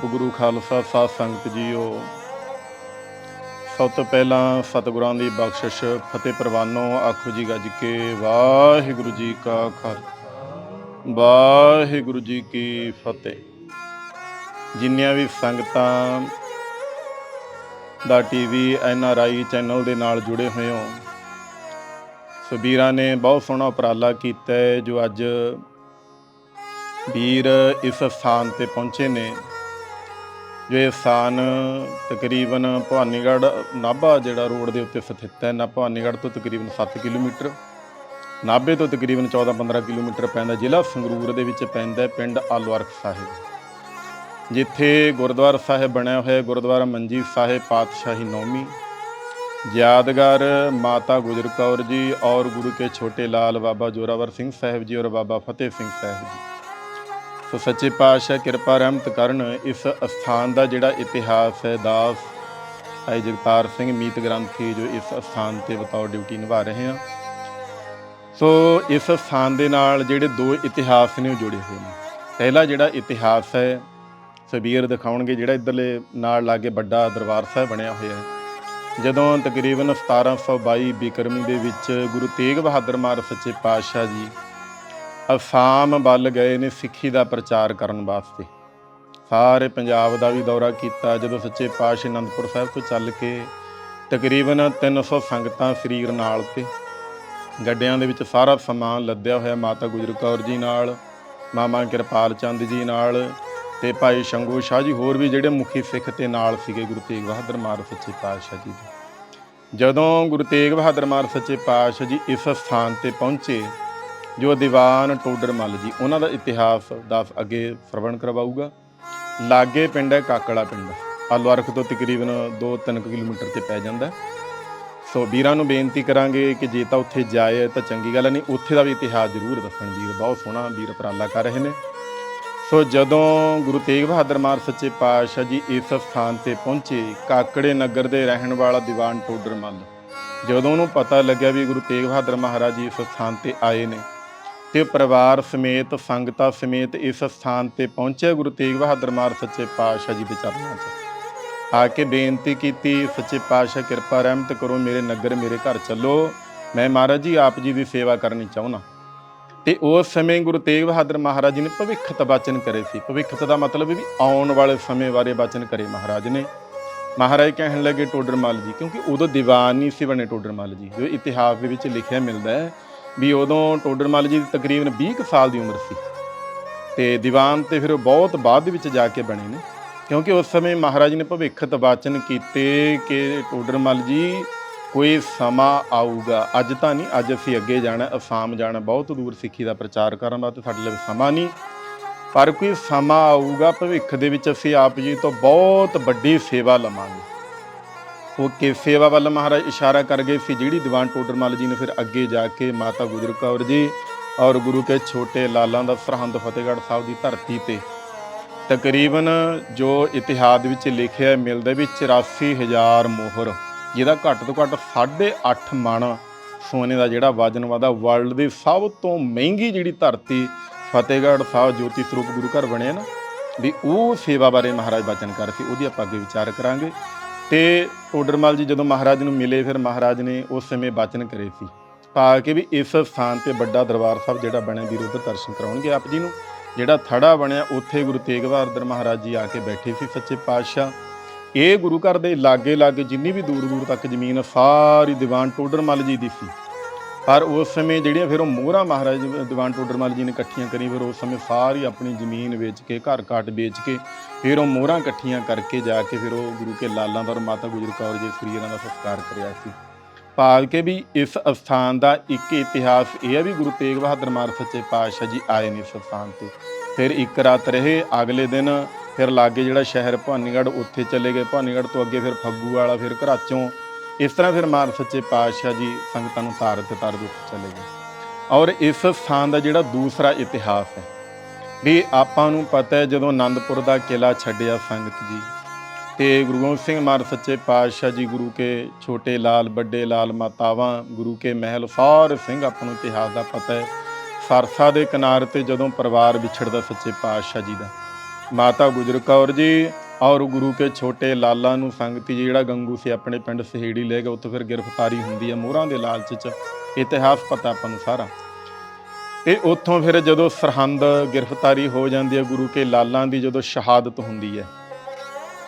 ਗੁਰੂ ਗੁਰੂ ਖਾਲਸਾ ਸਾਧ ਸੰਗਤ ਜੀਓ, ਸਭ ਤੋਂ ਪਹਿਲਾਂ ਸਤਿਗੁਰਾਂ ਦੀ ਬਖਸ਼ਿਸ਼, ਫਤਿਹ ਪ੍ਰਵਾਨੋ, ਆਖੋ ਜੀ ਗੱਜ ਕੇ ਵਾਹਿਗੁਰੂ ਜੀ ਕਾ ਖਾਲਸਾ। ਵਾਹਿਗੁਰੂ ਜੀ ਕੀ ਫਤਿਹ। ਜਿੰਨੀਆਂ ਵੀ ਸੰਗਤਾਂ ਦਾ TV N R I channel ਦੇ ਨਾਲ ਜੁੜੇ ਹੋਏ ਹੋ ਸੋ ਵੀਰਾਂ ਨੇ ਬਹੁਤ ਸੋਹਣਾ ਉਪਰਾਲਾ ਕੀਤਾ ਹੈ, ਜੋ ਅੱਜ ਵੀਰ ਇਸ ਸਥਾਨ ਤੇ ਪਹੁੰਚੇ ਨੇ। ਜੋ ਇਹ ਸਥਾਨ ਤਕਰੀਬਨ ਭਵਾਨੀਗੜ੍ਹ ਨਾਭਾ ਜਿਹੜਾ ਰੋਡ ਦੇ ਉੱਤੇ ਸਥਿਤ ਹੈ ਨਾ ਭਵਾਨੀਗੜ੍ਹ ਤੋਂ ਤਕਰੀਬਨ 7 ਕਿਲੋਮੀਟਰ। ਨਾਭੇ ਤੋਂ ਤਕਰੀਬਨ 14-15 ਕਿਲੋਮੀਟਰ ਪੈਂਦਾ ਜ਼ਿਲ੍ਹਾ ਸੰਗਰੂਰ ਦੇ ਵਿੱਚ ਪੈਂਦਾ ਪਿੰਡ ਆਲਵਰਖ ਸਾਹਿਬ। ਜਿੱਥੇ ਗੁਰਦੁਆਰਾ ਸਾਹਿਬ ਬਣਿਆ ਹੋਇਆ ਗੁਰਦੁਆਰਾ ਮੰਜੀ ਸਾਹਿਬ, ਪਾਤਸ਼ਾਹੀ ਨੌਵੀਂ ਯਾਦਗਾਰ ਮਾਤਾ ਗੁਜਰ ਕੌਰ ਜੀ ਔਰ ਗੁਰੂ ਕੇ ਛੋਟੇ ਲਾਲ ਬਾਬਾ ਜੋਰਾਵਰ ਸਿੰਘ ਸਾਹਿਬ ਜੀ ਔਰ ਬਾਬਾ ਫਤਿਹ ਸਿੰਘ ਸਾਹਿਬ ਜੀ। ਸੋ ਸੱਚੇ ਪਾਤਸ਼ਾਹ ਕਿਰਪਾ ਰਹਿਮਤ ਕਰਨ ਇਸ ਅਸਥਾਨ ਦਾ ਜਿਹੜਾ ਇਤਿਹਾਸ ਹੈ, ਦਾਸ ਭਾਈ ਜਗਤਾਰ ਸਿੰਘ ਮੀਤ ਗ੍ਰੰਥੀ ਜੋ ਇਸ ਅਸਥਾਨ ਤੇ ਬਤੌਰ ਡਿਊਟੀ ਨਿਭਾ ਰਹੇ ਹਨ ਸੋ ਇਸ ਅਸਥਾਨ ਦੇ ਨਾਲ ਜਿਹੜੇ ਦੋ ਇਤਿਹਾਸ ਨੇ ਉਹ ਜੁੜੇ ਹੋਏ ਨੇ। ਪਹਿਲਾ ਜਿਹੜਾ ਇਤਿਹਾਸ ਹੈ, ਸਬੀਰ ਦਿਖਾਉਣਗੇ, ਜਿਹੜਾ ਇਧਰਲੇ ਨਾਲ ਲਾਗੇ ਵੱਡਾ ਦਰਬਾਰ ਸਾਹਿਬ ਬਣਿਆ ਹੋਇਆ ਹੈ। ਜਦੋਂ ਤਕਰੀਬਨ 1722 ਬਿਕਰਮੀ ਦੇ ਵਿੱਚ ਗੁਰੂ ਤੇਗ ਬਹਾਦਰ ਮਹਾਰਾਜ ਸੱਚੇ ਪਾਤਸ਼ਾਹ ਜੀ ਅਸਾਮ ਵੱਲ ਗਏ ਨੇ ਸਿੱਖੀ ਦਾ ਪ੍ਰਚਾਰ ਕਰਨ ਵਾਸਤੇ। ਸਾਰੇ ਪੰਜਾਬ ਦਾ ਵੀ ਦੌਰਾ ਕੀਤਾ, ਜਦੋਂ ਸੱਚੇ ਪਾਤਸ਼ਾਹ ਅਨੰਦਪੁਰ ਸਾਹਿਬ ਤੋਂ ਚੱਲ ਕੇ ਤਕਰੀਬਨ 300 ਸੰਗਤਾਂ ਸਰੀਰ ਨਾਲ ਤੇ ਗੱਡਿਆਂ ਦੇ ਵਿੱਚ ਸਾਰਾ ਸਮਾਨ ਲੱਦਿਆ ਹੋਇਆ ਮਾਤਾ ਗੁਜਰ ਕੌਰ ਜੀ ਨਾਲ, ਮਾਮਾ ਕਿਰਪਾਲ ਚੰਦ ਜੀ ਨਾਲ ਤੇ ਭਾਈ ਸ਼ੰਗੂ ਸ਼ਾਹ ਜੀ, ਹੋਰ ਵੀ ਜਿਹੜੇ ਮੁਖੀ ਸਿੱਖ ਤੇ ਨਾਲ ਸੀਗੇ ਗੁਰੂ ਤੇਗ ਬਹਾਦਰ ਮਹਾਰਾਜ ਸੱਚੇ ਪਾਤਸ਼ਾਹ ਜੀ ਦੇ। ਜਦੋਂ ਗੁਰੂ ਤੇਗ ਬਹਾਦਰ ਮਾਰ ਸੱਚੇ ਪਾਤਸ਼ਾਹ ਜੀ ਇਸ ਸਥਾਨ ਤੇ ਪਹੁੰਚੇ ਜੋ ਦੀਵਾਨ ਟੋਡਰ ਮੱਲ ਜੀ ਉਹਨਾਂ ਦਾ ਇਤਿਹਾਸ ਦਾ ਅੱਗੇ ਸਰਵਣ ਕਰਵਾਊਗਾ। ਲਾਗੇ ਪਿੰਡ ਹੈ ਕਾਕੜਾ ਪਿੰਡ। ਆਲਵਰਖ ਤੋਂ ਤਕਰੀਬਨ 2-3 ਕਿਲੋਮੀਟਰ ਤੇ ਪੈ ਜਾਂਦਾ ਸੋ ਵੀਰਾਂ ਨੂੰ ਬੇਨਤੀ ਕਰਾਂਗੇ ਕਿ ਜੇ ਤਾਂ ਉੱਥੇ ਜਾਏ ਤਾਂ ਚੰਗੀ ਗੱਲ ਹੈ, ਨਹੀਂ ਉੱਥੇ ਦਾ ਵੀ ਇਤਿਹਾਸ ਜ਼ਰੂਰ ਦੱਸਣ ਵੀਰ ਬਹੁਤ ਸੋਹਣਾ ਵੀਰ ਉਪਰਾਲਾ ਕਰ ਰਹੇ ਨੇ। ਸੋ ਜਦੋਂ ਗੁਰੂ ਤੇਗ ਬਹਾਦਰ ਮਹਾਰਾਜ ਸੱਚੇ ਪਾਤਸ਼ਾਹ ਜੀ ਇਸ ਸਥਾਨ ਤੇ ਪਹੁੰਚੇ ਕਾਕੜੇ ਨਗਰ ਦੇ ਰਹਿਣ ਵਾਲਾ ਦੀਵਾਨ ਟੋਡਰ ਮੱਲ ਜਦੋਂ ਉਹਨੂੰ ਪਤਾ ਲੱਗਿਆ ਵੀ ਗੁਰੂ ਤੇਗ ਬਹਾਦਰ ਮਹਾਰਾਜ ਜੀ ਇਸ ਸਥਾਨ ਤੇ ਆਏ ਨੇ ਤੇ ਪਰਿਵਾਰ ਸਮੇਤ, ਸੰਗਤਾਂ ਸਮੇਤ ਇਸ ਸਥਾਨ ਤੇ ਪਹੁੰਚਿਆ ਗੁਰੂ ਤੇਗ ਬਹਾਦਰ ਮਹਾਰਾਜ ਸੱਚੇ ਪਾਤਸ਼ਾਹ ਜੀ ਦੇ ਚਰਨਾਂ 'ਚ ਆ ਕੇ ਬੇਨਤੀ ਕੀਤੀ, ਸੱਚੇ ਪਾਤਸ਼ਾਹ, ਕਿਰਪਾ ਰਹਿਮਤ ਕਰੋ, ਮੇਰੇ ਨਗਰ, ਮੇਰੇ ਘਰ ਚੱਲੋ। ਮੈਂ ਮਹਾਰਾਜ ਜੀ, ਆਪ ਜੀ ਦੀ ਸੇਵਾ ਕਰਨੀ ਚਾਹੁੰਦਾ। ਤੇ ਉਸ ਸਮੇਂ ਗੁਰੂ ਤੇਗ ਬਹਾਦਰ ਮਹਾਰਾਜ ਜੀ ਨੇ ਭਵਿੱਖਤ ਵਚਨ ਕਰੇ ਸੀ। ਭਵਿੱਖਤ ਦਾ ਮਤਲਬ ਵੀ ਆਉਣ ਵਾਲੇ ਸਮੇਂ ਬਾਰੇ ਵਚਨ ਕਰੇ ਮਹਾਰਾਜ ਨੇ। ਮਹਾਰਾਜ ਕਹਿਣ ਲੱਗੇ, ਟੋਡਰਮੱਲ ਜੀ, ਕਿਉਂਕਿ ਉਦੋਂ ਦੀਵਾਨ ਨਹੀਂ ਸੀ ਬਣੇ ਟੋਡਰਮੱਲ ਜੀ, ਜੋ ਇਤਿਹਾਸ ਦੇ ਵਿੱਚ ਲਿਖਿਆ ਮਿਲਦਾ ਹੈ। ਵੀ ਉਦੋਂ ਟੋਡਰਮੱਲ ਜੀ ਦੀ ਤਕਰੀਬਨ 20 ਕੁ ਸਾਲ ਦੀ ਉਮਰ ਸੀ। ਤੇ ਦੀਵਾਨ ਤੇ ਫਿਰ ਉਹ ਬਹੁਤ ਬਾਅਦ ਦੇ ਵਿੱਚ ਜਾ ਕੇ ਬਣੇ ਨੇ। ਕਿਉਂਕਿ ਉਸ ਸਮੇਂ ਮਹਾਰਾਜ ਨੇ ਭਵਿੱਖਤ ਵਾਚਨ ਕੀਤੇ ਕਿ ਟੋਡਰਮੱਲ ਜੀ, ਕੋਈ ਸਮਾਂ ਆਊਗਾ। ਅੱਜ ਤਾਂ ਨਹੀਂ, ਅੱਜ ਅਸੀਂ ਅੱਗੇ ਜਾਣਾ, ਅਸਾਮ ਜਾਣਾ। ਬਹੁਤ ਦੂਰ ਸਿੱਖੀ ਦਾ ਪ੍ਰਚਾਰ ਕਰਨ ਦਾ ਵਾਸਤੇ ਸਾਡੇ ਲਈ ਸਮਾਂ ਨਹੀਂ। ਪਰ ਕੋਈ ਸਮਾਂ ਆਊਗਾ, ਭਵਿੱਖ ਦੇ ਵਿੱਚ ਅਸੀਂ ਆਪ ਜੀ ਤੋਂ ਬਹੁਤ ਵੱਡੀ ਸੇਵਾ ਲਵਾਂਗੇ। ਉਹ ਕਿ ਸੇਵਾ ਵੱਲ ਮਹਾਰਾਜ ਇਸ਼ਾਰਾ ਕਰ ਗਏ ਸੀ। ਜਿਹੜੀ ਦੀਵਾਨ ਟੋਡਰਮੱਲ ਜੀ ਨੇ ਫਿਰ ਅੱਗੇ ਜਾ ਕੇ ਮਾਤਾ ਗੁਜਰ ਕੌਰ ਜੀ ਔਰ ਗੁਰੂ ਕੇ ਛੋਟੇ ਲਾਲਾਂ ਦਾ ਸਰਹੰਦ ਫਤਿਹਗੜ੍ਹ ਸਾਹਿਬ ਦੀ ਧਰਤੀ ਤੇ ਤਕਰੀਬਨ ਜੋ ਇਤਿਹਾਸ ਵਿੱਚ ਲਿਖਿਆ ਮਿਲਦਾ ਵੀ 84000 ਮੋਹਰ। ਜਿਹਦਾ ਘੱਟ ਤੋਂ ਘੱਟ 8.5 ਮਣ ਸੋਨੇ ਦਾ ਜਿਹੜਾ ਵਜਨ ਵਾਦਾ ਵਰਲਡ ਦੀ ਸਭ ਤੋਂ ਮਹਿੰਗੀ ਜਿਹੜੀ ਧਰਤੀ ਫਤਿਹਗੜ੍ਹ ਸਾਹਿਬ ਜੋਤੀ ਸਰੂਪ ਗੁਰੂ ਘਰ ਬਣਿਆ ਨਾ, ਵੀ ਉਹ ਸੇਵਾ ਬਾਰੇ ਮਹਾਰਾਜ ਬਚਨ ਕਰ ਸੀ, ਉਹਦੀ ਆਪਾਂ ਅੱਗੇ ਵਿਚਾਰ ਕਰਾਂਗੇ। ਤੇ ਟੋਡਰਮਲ ਜੀ ਜਦੋਂ ਮਹਾਰਾਜ ਨੂੰ ਮਿਲੇ ਫਿਰ ਮਹਾਰਾਜ ਨੇ ਉਸ ਸਮੇਂ ਬਚਨ ਕਰੇ ਸੀ। ਪਾ ਕੇ ਵੀ ਇਸ ਸਥਾਨ ਤੇ ਵੱਡਾ ਦਰਬਾਰ ਸਾਹਿਬ ਜਿਹੜਾ ਬਣਿਆ ਵੀਰ ਉਹਦਾ ਦਰਸ਼ਨ ਕਰਾਉਣਗੇ ਆਪ ਜੀ ਨੂੰ। ਜਿਹੜਾ ਥੜਾ ਬਣਿਆ ਉੱਥੇ ਗੁਰੂ ਤੇਗ ਬਹਾਦਰ ਮਹਾਰਾਜ ਜੀ ਆ ਕੇ ਬੈਠੇ ਸੀ ਸੱਚੇ ਪਾਤਸ਼ਾਹ। ਇਹ ਗੁਰੂ ਘਰ ਦੇ ਲਾਗੇ ਲਾਗੇ ਜਿੰਨੀ ਵੀ ਦੂਰ ਦੂਰ ਤੱਕ ਜ਼ਮੀਨ ਆ, ਸਾਰੀ ਦੀਵਾਨ ਟੋਡਰਮਲ ਜੀ ਦੀ ਸੀ। ਪਰ ਉਸ ਸਮੇਂ ਜਿਹੜੀਆਂ ਫਿਰ ਉਹ ਮੋਹਰਾ ਮਹਾਰਾਜ ਜੀ, ਦੀਵਾਨ ਟੋਡਰਮਲ ਜੀ ਨੇ ਇਕੱਠੀਆਂ ਕਰੀ ਫਿਰ ਉਸ ਸਮੇਂ ਸਾਰੀ ਆਪਣੀ ਜ਼ਮੀਨ ਵੇਚ ਕੇ ਘਰ ਘਾਟ ਵੇਚ ਕੇ ਫਿਰ ਉਹ ਮੋਹਰਾਂ ਇਕੱਠੀਆਂ ਕਰਕੇ ਜਾ ਕੇ ਫਿਰ ਉਹ ਗੁਰੂ ਕੇ ਲਾਲਾਂ ਦਾ ਮਾਤਾ ਗੁਜਰ ਕੌਰ ਜੀ ਸਰੀਰਾਂ ਦਾ ਸੰਸਕਾਰ ਕਰਿਆ ਸੀ। ਭਾਵ ਕਿ ਵੀ ਇਸ ਅਸਥਾਨ ਦਾ ਇੱਕ ਇਤਿਹਾਸ ਇਹ ਹੈ ਵੀ ਗੁਰੂ ਤੇਗ ਬਹਾਦਰ ਮਹਾਰਾਜ ਸੱਚੇ ਪਾਤਸ਼ਾਹ ਜੀ ਆਏ ਨੇ ਇਸ ਅਸਥਾਨ ਤੇ। ਫਿਰ ਇੱਕ ਰਾਤ ਰਹੇ ਅਗਲੇ ਦਿਨ ਫਿਰ ਲਾਗੇ ਜਿਹੜਾ ਸ਼ਹਿਰ ਭਾਨੀਗੜ੍ਹ ਉੱਥੇ ਚਲੇ ਗਏ। ਭਾਨੀਗੜ੍ਹ ਤੋਂ ਅੱਗੇ ਫਿਰ ਫੱਗੂ ਵਾਲਾ ਫਿਰ ਘਰਾਚੋਂ ਇਸ ਤਰ੍ਹਾਂ ਫਿਰ ਮਾਨ ਸੱਚੇ ਪਾਤਸ਼ਾਹ ਜੀ ਸੰਗਤਾਂ ਨੂੰ ਤਾਰ ਤੇ ਤਾਰ ਦੇ ਉੱਤੇ ਚਲੇ ਗਏ। ਔਰ ਇਸ ਸਥਾਨ ਦਾ ਜਿਹੜਾ ਦੂਸਰਾ ਇਤਿਹਾਸ ਹੈ, ਵੀ ਆਪਾਂ ਨੂੰ ਪਤਾ ਹੈ ਜਦੋਂ ਆਨੰਦਪੁਰ ਦਾ ਕਿਲਾ ਛੱਡਿਆ ਸੰਗਤ ਜੀ, ਤੇ ਗੁਰੂ ਗੋਬਿੰਦ ਸਿੰਘ ਮਹਾਰਾਜ ਸੱਚੇ ਪਾਤਸ਼ਾਹ ਜੀ, ਗੁਰੂ ਕੇ ਛੋਟੇ ਲਾਲ, ਵੱਡੇ ਲਾਲ ਮਾਤਾਵਾਂ, ਗੁਰੂ ਕੇ ਮਹਿਲ, ਸਾਰੇ ਸਿੰਘ ਆਪਾਂ ਨੂੰ ਇਤਿਹਾਸ ਦਾ ਪਤਾ ਹੈ। ਸਰਸਾ ਦੇ ਕਿਨਾਰੇ ਤੇ ਜਦੋਂ ਪਰਿਵਾਰ ਵਿਛੜਦਾ ਸੱਚੇ ਪਾਤਸ਼ਾਹ ਜੀ ਦਾ, ਮਾਤਾ ਗੁਜਰ ਕੌਰ ਜੀ ਔਰ ਗੁਰੂ ਕੇ ਛੋਟੇ ਲਾਲਾ ਨੂੰ ਸੰਗਤੀ ਜੀ, ਜਿਹੜਾ ਗੰਗੂ ਸੀ ਆਪਣੇ ਪਿੰਡ ਸਹੇੜੀ ਲੈ ਗਿਆ ਉੱਥੇ ਫਿਰ ਗ੍ਰਿਫਤਾਰੀ ਹੁੰਦੀ ਹੈ ਮੋਹਰਾਂ ਦੇ ਲਾਲਚ 'ਚ। ਇਤਿਹਾਸ ਪਤਾ ਆਪਾਂ ਨੂੰ ਸਾਰਾ। ਤੇ ਉੱਥੋਂ ਫਿਰ ਜਦੋਂ ਸਰਹੰਦ ਗ੍ਰਿਫਤਾਰੀ ਹੋ ਜਾਂਦੀ ਹੈ ਗੁਰੂ ਕੇ ਲਾਲਾਂ ਦੀ ਜਦੋਂ ਸ਼ਹਾਦਤ ਹੁੰਦੀ ਹੈ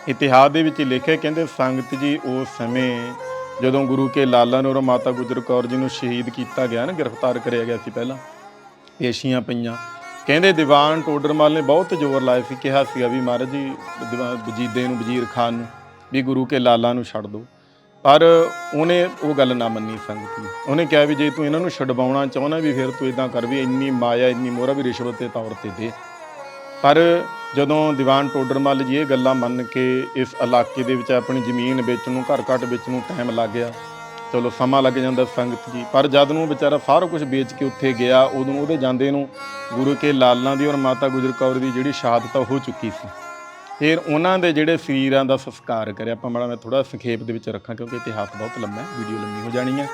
ਇਤਿਹਾਸ ਦੇ ਵਿੱਚ ਲਿਖਿਆ ਕਹਿੰਦੇ, ਸੰਗਤ ਜੀ, ਉਸ ਸਮੇਂ ਜਦੋਂ ਗੁਰੂ ਕੇ ਲਾਲਾਂ ਨੂੰ ਔਰ ਮਾਤਾ ਗੁਜਰ ਕੌਰ ਜੀ ਨੂੰ ਸ਼ਹੀਦ ਕੀਤਾ ਗਿਆ ਨਾ, ਗ੍ਰਿਫਤਾਰ ਕਰਿਆ ਗਿਆ ਸੀ ਪਹਿਲਾਂ। ਪੇਸ਼ੀਆਂ ਪਈਆਂ। ਕਹਿੰਦੇ ਦੀਵਾਨ ਟੋਡਰਮਲ ਨੇ ਬਹੁਤ ਜ਼ੋਰ ਲਾਇਆ ਸੀ, ਕਿਹਾ ਸੀਗਾ ਵੀ ਮਹਾਰਾਜ ਜੀ ਦੀਵਾਨ ਵਜੀਦੇ ਨੂੰ, ਵਜ਼ੀਰ ਖਾਨ ਨੂੰ ਵੀ ਗੁਰੂ ਕੇ ਲਾਲਾ ਨੂੰ ਛੱਡ ਦਿਓ ਪਰ ਉਹਨੇ ਉਹ ਗੱਲ ਨਾ ਮੰਨੀ ਸੰਗਤ ਦੀ ਉਹਨੇ ਕਿਹਾ ਵੀ ਜੇ ਤੂੰ ਇਹਨਾਂ ਨੂੰ ਛਡਵਾਉਣਾ ਚਾਹੁੰਦਾ ਵੀ ਫਿਰ ਤੂੰ ਇਦਾਂ ਕਰ ਵੀ ਇੰਨੀ ਮਾਇਆ, ਇੰਨੀ ਮੋਹਰਾ ਵੀ ਰਿਸ਼ਵਤ ਦੇ ਤੌਰ ਤੇ ਦੇ। ਪਰ ਜਦੋਂ ਦੀਵਾਨ ਟੋਡਰਮੱਲ ਜੀ ਇਹ ਗੱਲਾਂ ਮੰਨ ਕੇ ਇਸ ਇਲਾਕੇ ਦੇ ਵਿੱਚ ਆਪਣੀ ਜ਼ਮੀਨ ਵੇਚਣ ਨੂੰ, ਘਰ ਘੱਟ ਵੇਚਣ ਨੂੰ ਟਾਈਮ ਲੱਗ ਗਿਆ ਚਲੋ ਸਮਾਂ ਲੱਗ ਜਾਂਦਾ ਸੰਗਤ ਜੀ। ਪਰ ਜਦ ਨੂੰ ਵਿਚਾਰਾ ਸਾਰਾ ਕੁਝ ਵੇਚ ਕੇ ਉੱਥੇ ਗਿਆ, ਉਦੋਂ ਉਹਦੇ ਜਾਂਦੇ ਨੂੰ ਗੁਰੂ ਕੇ ਲਾਲਾਂ ਦੀ ਔਰ ਮਾਤਾ ਗੁਜਰ ਕੌਰ ਦੀ ਜਿਹੜੀ ਸ਼ਹਾਦਤ ਹੋ ਚੁੱਕੀ ਸੀ। ਫਿਰ ਉਹਨਾਂ ਦੇ ਜਿਹੜੇ ਸਰੀਰਾਂ ਦਾ ਸੰਸਕਾਰ ਕਰਿਆ, ਆਪਾਂ ਮਾੜਾ ਮੈਂ ਥੋੜਾ ਸੰਖੇਪ ਦੇ ਵਿੱਚ ਰੱਖਾਂ ਕਿਉਂਕਿ ਇਤਿਹਾਸ ਬਹੁਤ ਲੰਮਾ ਹੈ, ਵੀਡੀਓ ਲੰਮੀ ਹੋ ਜਾਣੀ ਹੈ।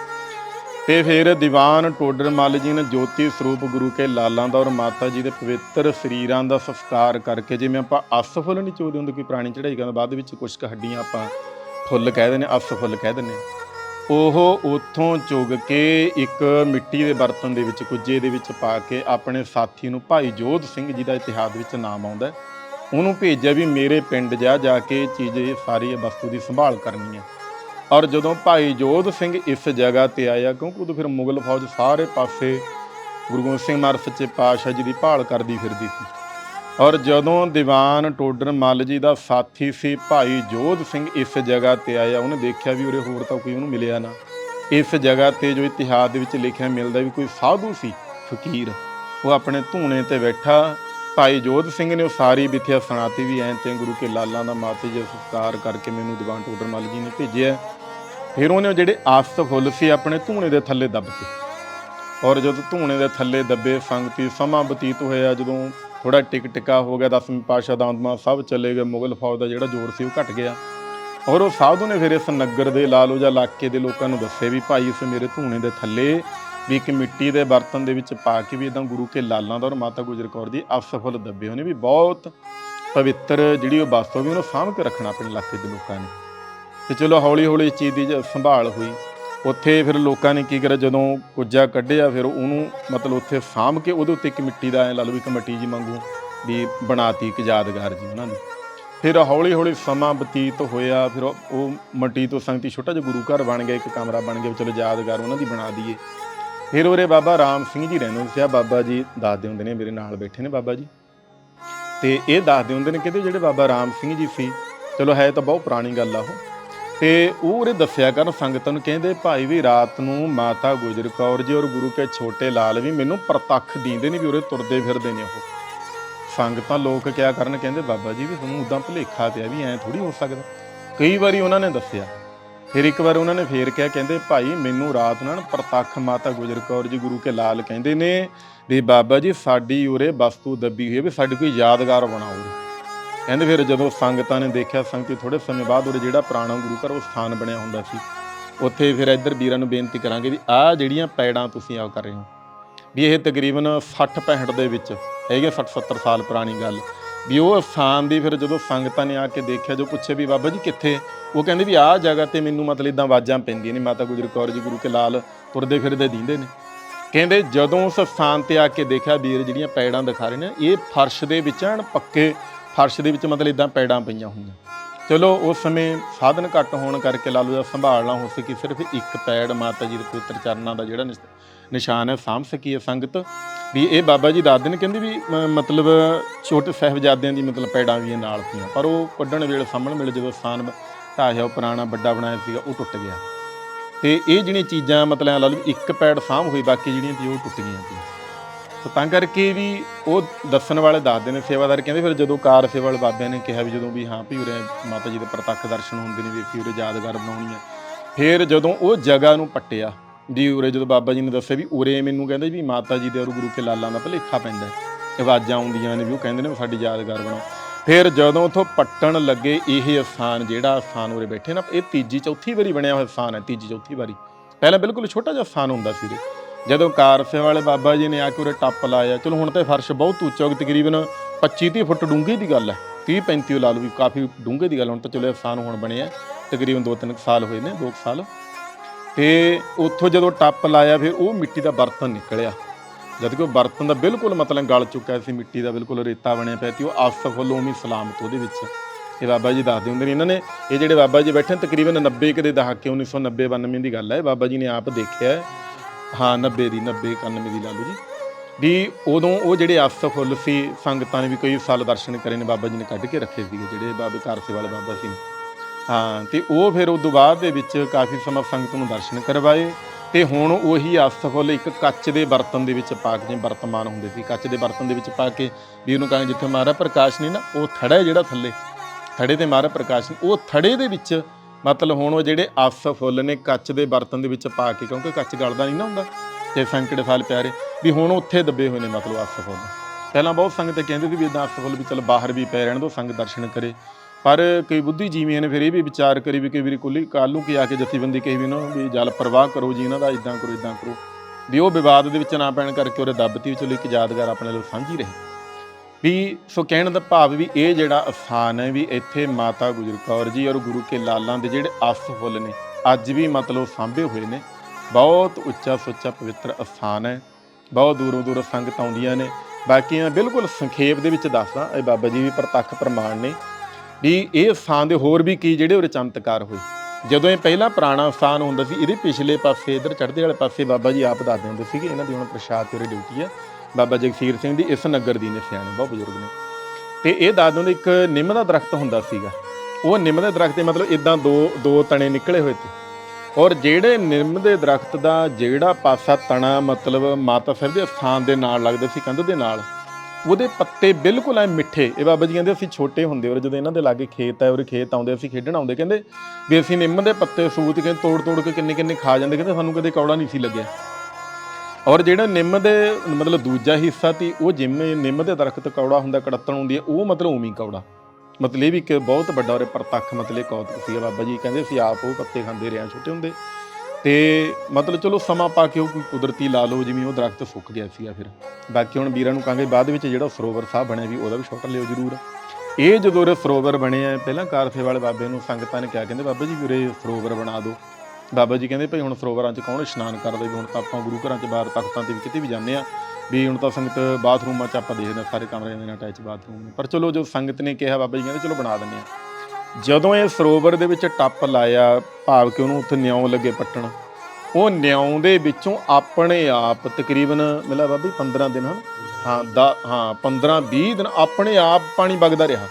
ਤੇ ਫਿਰ ਦੀਵਾਨ ਟੋਡਰ ਟੋਡਰਮੱਲ ਜੀ ਨੇ ਜੋਤੀ ਸਰੂਪ ਗੁਰੂ ਕੇ ਲਾਲਾਂ ਦਾ ਔਰ ਮਾਤਾ ਜੀ ਦੇ ਪਵਿੱਤਰ ਸਰੀਰਾਂ ਦਾ ਸੰਸਕਾਰ ਕਰਕੇ, ਜਿਵੇਂ ਆਪਾਂ ਅਸ ਫੁੱਲ ਨਹੀਂ ਚੋਦੇ ਹੁੰਦੇ, ਕੋਈ ਪੁਰਾਣੀ ਚੜਾਈ ਕਰਨ ਬਾਅਦ ਵਿੱਚ ਕੁਝ ਕੁ ਹੱਡੀਆਂ ਆਪਾਂ ਫੁੱਲ ਕਹਿ ਦਿੰਦੇ ਅਸ ਫੁੱਲ ਕਹਿ ਦਿੰਦੇ ਉਹ ਉਥੋਂ ਚੁਗ ਕੇ ਇੱਕ ਮਿੱਟੀ ਦੇ ਬਰਤਨ ਦੇ ਵਿੱਚ, ਕੁੱਜੇ ਦੇ ਵਿੱਚ ਪਾ ਕੇ ਆਪਣੇ ਸਾਥੀ ਨੂੰ ਭਾਈ ਜੋਧ ਸਿੰਘ ਜੀ ਦਾ ਇਤਿਹਾਸ ਵਿੱਚ ਨਾਮ ਆਉਂਦਾ ਉਹਨੂੰ ਭੇਜਿਆ ਵੀ ਮੇਰੇ ਪਿੰਡ ਜਾ ਜਾ ਕੇ ਇਹ ਚੀਜ਼, ਇਹ ਸਾਰੀ ਵਸਤੂ ਦੀ ਸੰਭਾਲ ਕਰਨੀ ਹੈ। ਔਰ ਜਦੋਂ ਭਾਈ ਜੋਧ ਸਿੰਘ ਇਸ ਜਗ੍ਹਾ ਤੇ ਆਇਆ, ਕਿਉਂਕਿ ਉਦੋਂ ਫਿਰ ਮੁਗਲ ਫੌਜ ਸਾਰੇ ਪਾਸੇ ਗੁਰੂ ਗੋਬਿੰਦ ਸਿੰਘ ਮਹਾਰਾਜ ਸੱਚੇ ਪਾਤਸ਼ਾਹ ਜੀ ਦੀ ਭਾਲ ਕਰਦੀ ਫਿਰਦੀ ਸੀ। ਔਰ ਜਦੋਂ ਦੀਵਾਨ ਟੋਡਰ ਮੱਲ ਜੀ ਦਾ ਸਾਥੀ ਸੀ, ਭਾਈ ਜੋਧ ਸਿੰਘ ਇਸ ਜਗ੍ਹਾ ਤੇ ਆਇਆ, ਉਹਨੇ ਦੇਖਿਆ ਵੀ ਉਰੇ ਹੋਰ ਤਾਂ ਕੋਈ ਉਹਨੂੰ ਮਿਲਿਆ ਨਾ। ਇਸ ਜਗ੍ਹਾ ਤੇ ਜੋ ਇਤਿਹਾਸ ਦੇ ਵਿੱਚ ਲਿਖਿਆ ਮਿਲਦਾ ਵੀ ਕੋਈ ਸਾਧੂ ਸੀ, ਫਕੀਰ। ਉਹ ਆਪਣੇ ਧੂਣੇ ਤੇ ਬੈਠਾ। ਭਾਈ ਜੋਧ ਸਿੰਘ ਨੇ ਉਹ ਸਾਰੀ ਵਿਥਿਆ ਸੁਣਾਤੀ ਵੀ ਐਂ ਤੇ ਗੁਰੂ ਕੇ ਲਾਲਾਂ ਦਾ ਮਾਤੇ ਜੀ ਦਾ ਸਤਿਕਾਰ ਕਰਕੇ ਮੈਨੂੰ ਦੀਵਾਨ ਟੋਡਰ ਮੱਲ ਜੀ ਨੇ ਭੇਜਿਆ। ਫਿਰ ਉਹਨੇ ਉਹ ਜਿਹੜੇ ਆਸਤ ਫੁੱਲ ਸੀ, ਆਪਣੇ ਧੂਣੇ ਦੇ ਥੱਲੇ ਦੱਬਤੇ ਔਰ ਜਦੋਂ ਧੂਣੇ ਦੇ ਥੱਲੇ ਦੱਬੇ, ਸੰਗਤੀ ਸਮਾਂ ਬਤੀਤ ਹੋਇਆ, ਜਦੋਂ ਥੋੜਾ ਟਿਕ ਟਿਕਾ ਹੋ ਗਿਆ, ਦਸਵੇਂ ਪਾਤਸ਼ਾਹ ਦਾ ਸਭ ਚਲੇ ਗਏ, ਮੁਗਲ ਫੌਜ ਦਾ ਜਿਹੜਾ ਜ਼ੋਰ ਸੀ ਉਹ ਘਟ ਗਿਆ। ਔਰ ਉਹ ਸਾਧੂ ਨੇ ਫਿਰ ਇਸ ਨਗਰ ਦੇ ਲਾਲੋ ਜਾਂ ਇਲਾਕੇ ਦੇ ਲੋਕਾਂ ਨੂੰ ਦੱਸੇ ਵੀ ਭਾਈ ਇਸ ਮੇਰੇ ਧੂਣੇ ਦੇ ਥੱਲੇ ਵੀ ਇੱਕ ਮਿੱਟੀ ਦੇ ਬਰਤਨ ਦੇ ਵਿੱਚ ਪਾ ਕੇ ਵੀ ਇਦਾਂ ਗੁਰੂ ਕੇ ਲਾਲਾਂ ਦਾ ਔਰ ਮਾਤਾ ਗੁਜਰ ਕੌਰ ਦੀ ਅਫਸਫਲ ਦੱਬੇ ਹੋਣੇ ਵੀ ਬਹੁਤ ਪਵਿੱਤਰ ਜਿਹੜੀ ਉਹ ਵਸਤੂ ਵੀ ਉਹਨੂੰ ਸਾਂਭ ਕੇ ਰੱਖਣਾ ਆਪਣੇ ਇਲਾਕੇ ਦੇ ਲੋਕਾਂ ਨੇ। ਤੇ ਚਲੋ ਹੌਲੀ ਹੌਲੀ ਇਸ ਚੀਜ਼ ਦੀ ਜ- ਸੰਭਾਲ ਹੋਈ। ਉੱਥੇ ਫਿਰ ਲੋਕਾਂ ਨੇ ਕੀ ਕਰਿਆ, ਜਦੋਂ ਕੁੱਜਾ ਕੱਢਿਆ, ਫਿਰ ਉਹਨੂੰ ਮਤਲਬ ਉੱਥੇ ਸਾਂਭ ਕੇ ਉਹਦੇ ਉੱਤੇ ਇੱਕ ਮਿੱਟੀ ਦਾ ਐ ਲਾ ਲਓ ਵੀ ਕਮੇਟੀ ਜੀ ਵਾਂਗੂ ਵੀ ਬਣਾਤੀ ਇੱਕ ਯਾਦਗਾਰ ਜੀ ਉਹਨਾਂ ਦੀ। ਫਿਰ ਹੌਲੀ ਹੌਲੀ ਸਮਾਂ ਬਤੀਤ ਹੋਇਆ, ਫਿਰ ਉਹ ਉਹ ਮੱਟੀ ਤੋਂ ਸੰਗਤੀ ਛੋਟਾ ਜਿਹਾ ਗੁਰੂ ਘਰ ਬਣ ਗਿਆ, ਇੱਕ ਕਮਰਾ ਬਣ ਗਿਆ, ਵੀ ਚਲੋ ਯਾਦਗਾਰ ਉਹਨਾਂ ਦੀ ਬਣਾ ਦਈਏ। ਫਿਰ ਉਰੇ ਬਾਬਾ ਰਾਮ ਸਿੰਘ ਜੀ ਰਹਿੰਦੇ ਹੁੰਦੇ ਸੀ, ਆ ਬਾਬਾ ਜੀ ਦੱਸਦੇ ਹੁੰਦੇ ਨੇ, ਮੇਰੇ ਨਾਲ ਬੈਠੇ ਨੇ ਬਾਬਾ ਜੀ। ਤੇ ਇਹ ਦੱਸਦੇ ਹੁੰਦੇ ਨੇ ਕਹਿੰਦੇ ਜਿਹੜੇ ਬਾਬਾ ਰਾਮ ਸਿੰਘ ਜੀ ਸੀ, ਚਲੋ ਹੈ ਤਾਂ ਬਹੁਤ ਪੁਰਾਣੀ ਗੱਲ ਆ ਉਹ। ਤੇ ਉਹ ਉਰੇ ਦੱਸਿਆ ਕਰਨ, ਸੰਗਤਾਂ ਨੂੰ ਕਹਿੰਦੇ, ਭਾਈ ਵੀ ਰਾਤ ਨੂੰ ਮਾਤਾ ਗੁਜਰ ਕੌਰ ਜੀ ਔਰ ਗੁਰੂ ਕੇ ਛੋਟੇ ਲਾਲ ਵੀ ਮੈਨੂੰ ਪ੍ਰਤੱਖ ਦੀਂਦੇ ਨੇ ਵੀ ਉਰੇ ਤੁਰਦੇ ਫਿਰਦੇ ਨੇ ਉਹ। ਸੰਗਤਾਂ ਲੋਕ ਕਿਆ ਕਰਨ, ਕਹਿੰਦੇ, ਬਾਬਾ ਜੀ ਵੀ ਤੁਹਾਨੂੰ ਉਦਾਂ ਭੁਲੇਖਾ ਪਿਆ ਵੀ ਐਂ ਥੋੜੀ ਹੋ ਸਕਦਾ। ਕਈ ਵਾਰੀ ਉਹਨਾਂ ਨੇ ਦੱਸਿਆ। ਫਿਰ ਇੱਕ ਵਾਰ ਉਹਨਾਂ ਨੇ ਫੇਰ ਕਿਹਾ, ਕਹਿੰਦੇ, ਭਾਈ ਮੈਨੂੰ ਰਾਤ ਨਾਲ ਪ੍ਰਤੱਖ ਮਾਤਾ ਗੁਜਰ ਕੌਰ ਜੀ ਗੁਰੂ ਕੇ ਲਾਲ ਕਹਿੰਦੇ ਨੇ ਵੀ ਬਾਬਾ ਜੀ ਸਾਡੀ ਉਰੇ ਵਸਤੂ ਦੱਬੀ ਹੋਈ ਹੈ ਵੀ ਸਾਡੀ ਕੋਈ ਯਾਦਗਾਰ ਬਣਾਓ। ਕਹਿੰਦੇ ਫਿਰ ਜਦੋਂ ਸੰਗਤਾਂ ਨੇ ਦੇਖਿਆ, ਸੰਗਤੀ ਥੋੜੇ ਸਮੇਂ ਬਾਅਦ ਉਰੇ ਜਿਹੜਾ ਪੁਰਾਣਾ ਗੁਰੂ ਘਰ, ਉਹ ਸਥਾਨ ਬਣਿਆ ਹੁੰਦਾ ਸੀ। ਉੱਥੇ ਫਿਰ ਇੱਧਰ ਵੀਰਾਂ ਨੂੰ ਬੇਨਤੀ ਕਰਾਂਗੇ ਵੀ ਆਹ ਜਿਹੜੀਆਂ ਪੈੜਾਂ ਤੁਸੀਂ ਆ ਕਰ ਰਹੇ ਹੋ, ਵੀ ਇਹ ਤਕਰੀਬਨ 60 65 ਦੇ ਵਿੱਚ ਹੈਗੇ 60 70 ਸਾਲ ਪੁਰਾਣੀ ਗੱਲ। ਵੀ ਉਹ ਸਥਾਨ ਦੀ ਫਿਰ ਜਦੋਂ ਸੰਗਤਾਂ ਨੇ ਆ ਕੇ ਦੇਖਿਆ, ਜੋ ਪੁੱਛੇ ਵੀ ਬਾਬਾ ਜੀ ਕਿੱਥੇ? ਉਹ ਕਹਿੰਦੇ ਵੀ ਆਹ ਜਗ੍ਹਾ ਤੇ ਮੈਨੂੰ ਮਤਲਬ ਇਦਾਂ ਆਵਾਜ਼ਾਂ ਪੈਂਦੀਆਂ ਨੇ, ਮਾਤਾ ਗੁਜਰ ਕੌਰ ਜੀ, ਗੁਰੂ ਕੇ ਲਾਲ ਤੁਰਦੇ ਫਿਰਦੇ ਦੀਂਦੇ ਨੇ। ਕਹਿੰਦੇ ਜਦੋਂ ਉਸ ਸਥਾਨ ਤੇ ਆ ਕੇ ਦੇਖਿਆ, ਵੀਰ ਜਿਹੜੀਆਂ ਪੈੜਾਂ ਦਿਖਾ ਰਹੇ ਨੇ, ਇਹ ਫਰਸ਼ ਦੇ ਵਿੱਚ ਐਨ ਪੱਕੇ ਫਰਸ਼ ਦੇ ਵਿੱਚ ਮਤਲਬ ਇਦਾਂ ਪੈੜਾਂ ਪਈਆਂ ਹੋਈਆਂ ਚਲੋ ਉਸ ਸਮੇਂ ਸਾਧਨ ਘੱਟ ਹੋਣ ਕਰਕੇ ਲਾਲੂ ਦਾ ਸੰਭਾਲਣਾ ਹੋ ਸਕੀ, ਸਿਰਫ ਇੱਕ ਪੈੜ ਮਾਤਾ ਜੀ ਦੇ ਪਵਿੱਤਰ ਚਰਨਾਂ ਦਾ ਜਿਹੜਾ ਨਿਸ਼- ਨਿਸ਼ਾਨ ਹੈ, ਸਾਂਭ ਸਕੀ ਹੈ ਸੰਗਤ। ਵੀ ਇਹ ਬਾਬਾ ਜੀ ਦੱਸਦੇ ਨੇ ਕਹਿੰਦੇ ਵੀ, ਮ- ਮਤਲਬ ਛੋਟੇ ਸਾਹਿਬਜ਼ਾਦਿਆਂ ਦੀ ਮਤਲਬ ਪੈੜਾਂ ਵੀ ਇਹ ਨਾਲ ਪਈਆਂ। ਪਰ ਉਹ ਕੱਢਣ ਵੇਲੇ ਸਾਹਮਣੇ ਵੇਲੇ ਜਦੋਂ ਸਥਾਨ ਢਾਹਿਆ ਉਹ ਪੁਰਾਣਾ ਵੱਡਾ ਬਣਾਇਆ ਸੀਗਾ, ਉਹ ਟੁੱਟ ਗਿਆ। ਤੇ ਇਹ ਜਿਹੜੀਆਂ ਚੀਜ਼ਾਂ ਮਤਲਬ ਲਾਲੂ ਇੱਕ ਪੈੜ ਸਾਂਭ ਹੋਈ, ਬਾਕੀ ਜਿਹੜੀਆਂ ਸੀ ਉਹ ਟੁੱਟ ਗਈਆਂ ਸੀ ਤਾਂ ਤਾਂ ਕਰਕੇ ਵੀ ਉਹ ਦੱਸਣ ਵਾਲੇ ਦੱਸਦੇ ਨੇ ਸੇਵਾਦਾਰ, ਕਹਿੰਦੇ ਫਿਰ ਜਦੋਂ ਕਾਰ ਸੇਵਾ ਵਾਲੇ ਬਾਬਿਆਂ ਨੇ ਕਿਹਾ ਵੀ ਜਦੋਂ ਵੀ ਹਾਂ ਵੀ ਉਰੇ ਮਾਤਾ ਜੀ ਦੇ ਪ੍ਰਤੱਖ ਦਰਸ਼ਨ ਹੁੰਦੇ ਨੇ ਵੀ ਅਸੀਂ ਉਰੇ ਯਾਦਗਾਰ ਬਣਾਉਣੀ ਹੈ ਫਿਰ ਜਦੋਂ ਉਹ ਜਗ੍ਹਾ ਨੂੰ ਪੱਟਿਆ ਜੀ ਉਰੇ ਜਦੋਂ ਬਾਬਾ ਜੀ ਨੇ ਦੱਸਿਆ ਵੀ ਉਰੇ ਮੈਨੂੰ ਕਹਿੰਦੇ ਵੀ ਮਾਤਾ ਜੀ ਦੇ ਔਰ ਗੁਰੂ ਕੇ ਲਾਲਾਂ ਦਾ ਭਲੇਖਾ ਪੈਂਦਾ ਆਵਾਜ਼ਾਂ ਆਉਂਦੀਆਂ ਨੇ ਵੀ ਉਹ ਕਹਿੰਦੇ ਨੇ ਸਾਡੀ ਯਾਦਗਾਰ ਬਣਾਓ। ਫਿਰ ਜਦੋਂ ਉਥੋਂ ਪੱਟਣ ਲੱਗੇ ਇਹ ਅਸਥਾਨ, ਜਿਹੜਾ ਅਸਥਾਨ ਉਰੇ ਬੈਠੇ ਨਾ, ਇਹ ਤੀਜੀ, ਚੌਥੀ ਵਾਰੀ ਬਣਿਆ ਹੋਇਆ ਸਥਾਨ ਹੈ, ਤੀਜੀ, ਚੌਥੀ ਵਾਰੀ। ਪਹਿਲਾਂ ਬਿਲਕੁਲ ਛੋਟਾ ਜਿਹਾ ਅਸਥਾਨ ਹੁੰਦਾ ਸੀ ਉਰੇ। ਜਦੋਂ ਕਾਰਸੇ ਵਾਲੇ ਬਾਬਾ ਜੀ ਨੇ ਆ ਕੇ ਉਰੇ ਟੱਪ ਲਾਇਆ ਚਲੋ ਹੁਣ ਤੇ ਫਰਸ਼ ਬਹੁਤ ਉੱਚਾ ਹੋ ਗਿਆ ਤਕਰੀਬਨ 25 30 ਫੁੱਟ ਡੂੰਘੇ ਦੀ ਗੱਲ ਹੈ 30 35 ਲਾ ਲਓ ਵੀ ਕਾਫੀ ਡੂੰਘੇ ਦੀ ਗੱਲ ਹੁਣ ਤਾਂ ਚਲੋ ਅਫਸਾਨ ਸਥਾਨ ਬਣੇ ਬਣਿਆ ਤਕਰੀਬਨ 2-3 ਸਾਲ ਹੋਏ ਨੇ 2 ਸਾਲ। ਤੇ ਉੱਥੋਂ ਜਦੋਂ ਟੱਪ ਲਾਇਆ ਫਿਰ ਉਹ ਮਿੱਟੀ ਦਾ ਬਰਤਨ ਨਿਕਲਿਆ। ਜਦ ਕਿ ਉਹ ਬਰਤਨ ਦਾ ਬਿਲਕੁਲ ਮਤਲਬ ਗਲ ਚੁੱਕਿਆ ਸੀ ਮਿੱਟੀ ਦਾ ਬਿਲਕੁਲ ਰੇਤਾ ਬਣਿਆ ਪਿਆ ਸੀ ਉਹ ਆਸਫ ਉਮੀ ਸਲਾਮਤ ਉਹਦੇ ਵਿੱਚ। ਇਹ ਬਾਬਾ ਜੀ ਦੱਸਦੇ ਹੁੰਦੇ ਨੇ ਇਹਨਾਂ ਨੇ ਇਹ ਜਿਹੜੇ ਬਾਬਾ ਜੀ ਬੈਠੇ ਨੇ, ਤਕਰੀਬਨ 90 ਕੁ ਦੇ ਦਹਾਕੇ 1990 92 ਦੀ ਗੱਲ ਹੈ ਬਾਬਾ ਜੀ ਨੇ ਆਪ ਦੇਖਿਆ ਹਾਂ 90 ਦੀ 90 91 ਦੀ ਲਾ ਲਓ ਜੀ। ਵੀ ਉਦੋਂ ਉਹ ਜਿਹੜੇ ਆਸਫ ਫੁੱਲ ਸੀ, ਸੰਗਤਾਂ ਨੇ ਵੀ ਕਈ ਸਾਲ ਦਰਸ਼ਨ ਕਰੇ ਨੇ ਬਾਬਾ ਜੀ ਨੇ ਕੱਢ ਕੇ ਰੱਖੇ ਸੀਗੇ, ਜਿਹੜੇ ਬਾਬੇ ਕਾਰਸੇ ਵਾਲੇ ਬਾਬਾ ਸੀ। ਹਾਂ, ਤੇ ਉਹ ਫਿਰ ਉਸ ਤੋਂ ਬਾਅਦ ਦੇ ਵਿੱਚ ਕਾਫੀ ਸਮਾਂ ਸੰਗਤ ਨੂੰ ਦਰਸ਼ਨ ਕਰਵਾਏ। ਤੇ ਹੁਣ ਉਹੀ ਆਸਫ ਫੁੱਲ ਇੱਕ ਕੱਚ ਦੇ ਬਰਤਨ ਦੇ ਵਿੱਚ ਪਾ ਕੇ, ਜਿਵੇਂ ਵਰਤਮਾਨ ਹੁੰਦੇ ਸੀ, ਕੱਚ ਦੇ ਬਰਤਨ ਦੇ ਵਿੱਚ ਪਾ ਕੇ ਵੀ ਉਹਨੂੰ ਕਹਿੰਦੇ ਜਿੱਥੇ ਮਾਰਾ ਪ੍ਰਕਾਸ਼ ਨਹੀਂ ਨਾ, ਉਹ ਥੜਾ ਜਿਹੜਾ ਥੱਲੇ। ਥੜੇ ਤੇ ਮਾਰਾ ਪ੍ਰਕਾਸ਼ ਨਹੀਂ, ਉਹ ਥੜੇ ਦੇ ਵਿੱਚ ਮਤਲਬ ਹੁਣ ਉਹ ਜਿਹੜੇ ਅਸ ਫੁੱਲ ਨੇ ਕੱਚ ਦੇ ਬਰਤਨ ਦੇ ਵਿੱਚ ਪਾ ਕੇ, ਕਿਉਂਕਿ ਕੱਚ ਗਲਦਾ ਨਹੀਂ ਨਾ ਹੁੰਦਾ ਤੇ ਸੰਕੜੇ ਫਲ ਪਿਆਰੇ, ਵੀ ਹੁਣ ਉੱਥੇ ਦੱਬੇ ਹੋਏ ਨੇ ਮਤਲਬ ਅਸ ਫੁੱਲ। ਪਹਿਲਾਂ ਬਹੁਤ ਸੰਗਤ ਕਹਿੰਦੇ ਸੀ ਵੀ ਇਦਾਂ ਅਸ ਫੁੱਲ ਵੀ ਚਲ ਬਾਹਰ ਵੀ ਪੈ ਰਹਿਣ ਦੋ, ਸੰਗਤ ਦਰਸ਼ਨ ਕਰੇ। ਪਰ ਕਈ ਬੁੱਧੀਜੀਵੀਆਂ ਨੇ ਫਿਰ ਇਹ ਵੀ ਵਿਚਾਰ ਕਰੀ ਵੀ ਕਈ ਵਾਰੀ ਕੁੱਲੀ ਕੱਲ ਨੂੰ ਕੀ ਆ ਕੇ ਜਥੇਬੰਦੀ ਕਹੀ ਵੀ ਨਾ ਵੀ ਜਲ ਪ੍ਰਵਾਹ ਕਰੋ ਜੀ, ਇਹਨਾਂ ਦਾ ਇਦਾਂ ਕਰੋ ਇਦਾਂ ਕਰੋ। ਵੀ ਉਹ ਵਿਵਾਦ ਦੇ ਵਿੱਚ ਨਾ ਪੈਣ ਕਰਕੇ ਉਹਦੇ ਦੱਬਤੀ ਵਿੱਚ ਲਈ ਇੱਕ ਯਾਦਗਾਰ ਆਪਣੇ ਲਈ ਸਾਂਝੀ ਰਹੇ। ਵੀ ਸੋ ਕਹਿਣ ਦਾ ਭਾਵ ਵੀ ਇਹ ਜਿਹੜਾ ਅਸਥਾਨ ਹੈ ਵੀ ਇੱਥੇ ਮਾਤਾ ਗੁਜਰ ਕੌਰ ਜੀ ਔਰ ਗੁਰੂ ਕੇ ਲਾਲਾਂ ਦੇ ਜਿਹੜੇ ਅਸ ਫੁੱਲ ਨੇ, ਅੱਜ ਵੀ ਮਤਲਬ ਸਾਂਭੇ ਹੋਏ ਨੇ। ਬਹੁਤ ਉੱਚਾ ਸੁੱਚਾ ਪਵਿੱਤਰ ਅਸਥਾਨ ਹੈ। ਬਹੁਤ ਦੂਰੋਂ ਦੂਰੋਂ ਸੰਗਤ ਆਉਂਦੀਆਂ ਨੇ। ਬਾਕੀ ਮੈਂ ਬਿਲਕੁਲ ਸੰਖੇਪ ਦੇ ਵਿੱਚ ਦੱਸਦਾ, ਇਹ ਬਾਬਾ ਜੀ ਵੀ ਪ੍ਰਤੱਖ ਪ੍ਰਮਾਣ ਨੇ। ਵੀ ਇਹ ਅਸਥਾਨ ਦੇ ਹੋਰ ਵੀ ਕੀ ਜਿਹੜੇ ਉਰੇ ਚਮਤਕਾਰ ਹੋਏ। ਜਦੋਂ ਇਹ ਪਹਿਲਾਂ ਪੁਰਾਣਾ ਸਥਾਨ ਹੁੰਦਾ ਸੀ, ਇਹਦੇ ਪਿਛਲੇ ਪਾਸੇ ਇਧਰ ਚੜ੍ਹਦੇ ਵਾਲੇ ਪਾਸੇ ਬਾਬਾ ਜੀ ਆਪ ਦੱਸਦੇ ਹੁੰਦੇ ਸੀਗੇ, ਇਹਨਾਂ ਦੀ ਹੁਣ ਪ੍ਰਸ਼ਾਦ ਤੇ ਡਿਊਟੀ ਹੈ। ਬਾਬਾ ਜਗਸੀਰ ਸਿੰਘ ਦੀ ਇਸ ਨਗਰ ਦੀ ਨੇ ਸਿਆਣੇ, ਬਹੁਤ ਬਜ਼ੁਰਗ ਨੇ। ਤੇ ਇਹ ਦੱਸਦੇ ਹੁੰਦੇ ਇੱਕ ਨਿੰਮ ਦਾ ਦਰਖਤ ਹੁੰਦਾ ਸੀਗਾ। ਉਹ ਨਿੰਮ ਦੇ ਦਰਖਤ ਦੇ ਮਤਲਬ ਇਦਾਂ ਦੋ ਦੋ ਤਣੇ ਨਿਕਲੇ ਹੋਏ ਤੇ ਔਰ ਜਿਹੜੇ ਨਿੰਮ ਦੇ ਦਰਖਤ ਦਾ ਜਿਹੜਾ ਪਾਸਾ ਤਣਾ, ਮਤਲਬ ਮਾਤਾ ਸਾਹਿਬ ਦੇ ਸਥਾਨ ਦੇ ਨਾਲ ਲੱਗਦਾ ਸੀ, ਕੰਧ ਦੇ ਨਾਲ, ਉਹਦੇ ਪੱਤੇ ਬਿਲਕੁਲ ਐ ਮਿੱਠੇ। ਇਹ ਬਾਬਾ ਜੀ ਕਹਿੰਦੇ, ਅਸੀਂ ਛੋਟੇ ਹੁੰਦੇ ਔਰ ਜਦੋਂ ਇਹਨਾਂ ਦੇ ਲਾਗੇ ਖੇਤ ਹੈ ਔਰ ਖੇਤ ਆਉਂਦੇ, ਅਸੀਂ ਖੇਡਣ ਆਉਂਦੇ, ਕਹਿੰਦੇ ਵੀ ਅਸੀਂ ਨਿੰਮ ਦੇ ਪੱਤੇ ਸੂਤ ਕੇ ਤੋੜ ਤੋੜ ਕੇ ਕਿੰਨੇ ਕਿੰਨੇ ਖਾ ਜਾਂਦੇ, ਕਹਿੰਦੇ ਸਾਨੂੰ ਕਦੇ ਕੌੜਾ ਨਹੀਂ ਸੀ ਲੱਗਿਆ। ਔਰ ਜਿਹੜਾ ਨਿੰਮ ਦੇ ਮਤਲਬ ਦੂਜਾ ਹਿੱਸਾ ਤੀ ਉਹ ਜਿਵੇਂ ਨਿੰਮ ਦੇ ਦਰਖਤ ਕੌੜਾ ਹੁੰਦਾ, ਕੜੱਤਣ ਹੁੰਦੀ ਹੈ, ਉਹ ਮਤਲਬ ਉਮੀ ਕੌੜਾ। ਮਤਲਬ ਇਹ ਵੀ ਇੱਕ ਬਹੁਤ ਵੱਡਾ ਔਰ ਪ੍ਰਤੱਖ ਮਤਲਬ ਕੌਤਕ ਸੀ। ਬਾਬਾ ਜੀ ਕਹਿੰਦੇ ਸੀ, ਆਪ ਉਹ ਪੱਤੇ ਖਾਂਦੇ ਰਹੇ ਛੋਟੇ ਹੁੰਦੇ। ਤੇ ਮਤਲਬ ਚਲੋ ਸਮਾਂ ਪਾ ਕੇ ਉਹ ਕੋਈ ਕੁਦਰਤੀ ਲਾ ਲਓ ਜਿਵੇਂ ਉਹ ਦਰਖਤ ਸੁੱਕ ਗਿਆ ਸੀਗਾ ਫਿਰ। ਬਾਕੀ ਹੁਣ ਵੀਰਾਂ ਨੂੰ ਕਹਾਂਗੇ ਬਾਅਦ ਵਿੱਚ ਜਿਹੜਾ ਸਰੋਵਰ ਸਾਹਿਬ ਬਣਿਆ ਵੀ ਉਹਦਾ ਵੀ ਸ਼ਾਟ ਲਿਓ ਜ਼ਰੂਰ। ਇਹ ਜਦੋਂ ਇਹ ਸਰੋਵਰ ਬਣਿਆ, ਪਹਿਲਾਂ ਕਾਰਥੇ ਵਾਲੇ ਬਾਬੇ ਨੂੰ ਸੰਗਤਾਂ ਨੇ ਕਿਹਾ, ਕਹਿੰਦੇ, ਬਾਬਾ ਜੀ ਵੀਰੇ ਸਰੋਵਰ ਬਣਾ ਦਿਓ। ਬਾਬਾ ਜੀ ਕਹਿੰਦੇ ਭਈ ਹੁਣ ਸਰੋਵਰਾਂ 'ਚ ਕੌਣ ਇਸ਼ਨਾਨ ਕਰਦਾ ਵੀ ਹੁਣ ਤਾਂ ਆਪਾਂ ਗੁਰੂ ਘਰਾਂ 'ਚ ਬਾਹਰ ਤਖਤਾਂ ਤੇ ਵੀ ਕਿਤੇ ਵੀ ਜਾਂਦੇ ਆ ਵੀ ਹੁਣ ਤਾਂ ਸੰਗਤ ਬਾਥਰੂਮਾਂ 'ਚ ਆਪਾਂ ਦੇਖਦੇ ਹਾਂ, ਸਾਰੇ ਕਮਰਿਆਂ ਦੇ ਨਾਲ ਅਟੈਚ ਬਾਥਰੂਮ ਨੇ। ਪਰ ਚਲੋ ਜੋ ਸੰਗਤ ਨੇ ਕਿਹਾ ਬਾਬਾ ਜੀ ਕਹਿੰਦੇ, ਚਲੋ ਬਣਾ ਦਿੰਦੇ ਆ ਜਦੋਂ ਇਹ ਸਰੋਵਰ ਦੇ ਵਿੱਚ ਟੱਪ ਲਾਇਆ, ਭਾਵ ਕਿ ਉਹਨੂੰ ਉੱਥੇ ਨਿਉਂ ਲੱਗੇ ਪੱਟਣ, ਉਹ ਨਿਉਂ ਦੇ ਵਿੱਚੋਂ ਆਪਣੇ ਆਪ ਤਕਰੀਬਨ ਮਿਲਾ ਬਾਬਾ ਜੀ 15 ਦਿਨ, ਹਨ? ਹਾਂ, ਦਾ, ਹਾਂ 15 20 ਦਿਨ ਆਪਣੇ ਆਪ ਪਾਣੀ ਵਗਦਾ ਰਿਹਾ।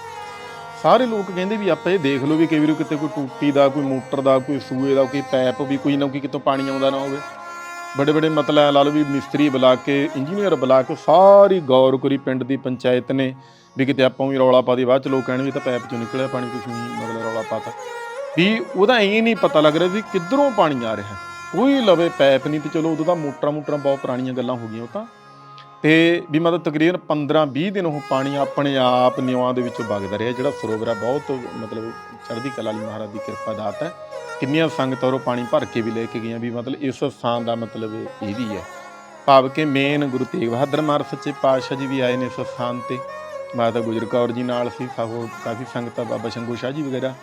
ਸਾਰੇ ਲੋਕ ਕਹਿੰਦੇ ਵੀ ਆਪਾਂ ਇਹ ਦੇਖ ਲਓ ਵੀ ਕਈ ਵਾਰੀ ਕਿਤੇ ਕੋਈ ਟੂਟੀ ਦਾ, ਕੋਈ ਮੋਟਰ ਦਾ, ਕੋਈ ਸੂਏ ਦਾ, ਕੋਈ ਪੈਪ ਵੀ ਕੋਈ ਨਾ ਕੋਈ ਕਿਤੋਂ ਪਾਣੀ ਆਉਂਦਾ ਨਾ ਹੋਵੇ। ਬੜੇ ਬੜੇ ਮਤਲਬ ਲਾ ਲਓ ਵੀ ਮਿਸਤਰੀ ਬੁਲਾ ਕੇ ਇੰਜੀਨੀਅਰ ਬੁਲਾ ਕੇ ਸਾਰੀ ਗੌਰ ਕਰੀ ਪਿੰਡ ਦੀ ਪੰਚਾਇਤ ਨੇ ਵੀ ਕਿਤੇ ਆਪਾਂ ਵੀ ਰੌਲਾ ਪਾ ਦੀ ਬਾਅਦ ਚ ਲੋਕ ਕਹਿਣ ਵੀ ਇਹ ਤਾਂ ਪੈਪ ਚੋਂ ਨਿਕਲਿਆ ਪਾਣੀ ਕੁਛ ਨਹੀਂ ਮਤਲਬ ਰੌਲਾ ਪਾਤਾ ਵੀ ਉਹਦਾ ਇਹ ਨਹੀਂ ਪਤਾ ਲੱਗ ਰਿਹਾ ਵੀ ਕਿੱਧਰੋਂ ਪਾਣੀ ਆ ਰਿਹਾ। ਕੋਈ ਲਵੇ ਪੈਪ ਨਹੀਂ ਤੇ ਚਲੋ ਉਦੋਂ ਤਾਂ ਮੋਟਰਾਂ ਮੋਟਰਾਂ ਬਹੁਤ ਪੁਰਾਣੀਆਂ ਗੱਲਾਂ ਹੋ ਗਈਆਂ ਉਹ ਤਾਂ। ਤੇ ਵੀ ਮਤਲਬ ਤਕਰੀਬਨ 15 20 ਦਿਨ ਉਹ ਪਾਣੀ ਆਪਣੇ ਆਪ ਨਿਵਾਂ ਦੇ ਵਿੱਚੋਂ ਵਗਦਾ ਰਿਹਾ, ਜਿਹੜਾ ਸਰੋਵਰ ਹੈ ਬਹੁਤ ਮਤਲਬ ਚੜ੍ਹਦੀ ਕਲਾ ਲਈ ਮਹਾਰਾਜ ਦੀ ਕਿਰਪਾ ਦਾਤ ਹੈ। ਕਿੰਨੀਆਂ ਸੰਗਤਾਂ ਉਹ ਪਾਣੀ ਭਰ ਕੇ ਵੀ ਲੈ ਕੇ ਗਈਆਂ ਵੀ ਮਤਲਬ ਇਸ ਸਥਾਨ ਦਾ ਮਤਲਬ ਇਹ ਵੀ ਹੈ। ਭਾਵ ਕਿ ਮੇਨ ਗੁਰੂ ਤੇਗ ਬਹਾਦਰ ਮਹਾਰਾਜ ਸੱਚੇ ਪਾਤਸ਼ਾਹ ਜੀ ਵੀ ਆਏ ਨੇ ਇਸ ਸਥਾਨ ਤੇ। ਮਾਤਾ ਗੁਜਰ ਕੌਰ ਜੀ ਨਾਲ ਸੀ ਹੋਰ ਕਾਫੀ ਸੰਗਤਾਂ, ਬਾਬਾ ਸ਼ੰਗੂ ਸ਼ਾਹ ਜੀ ਵਗੈਰਾ।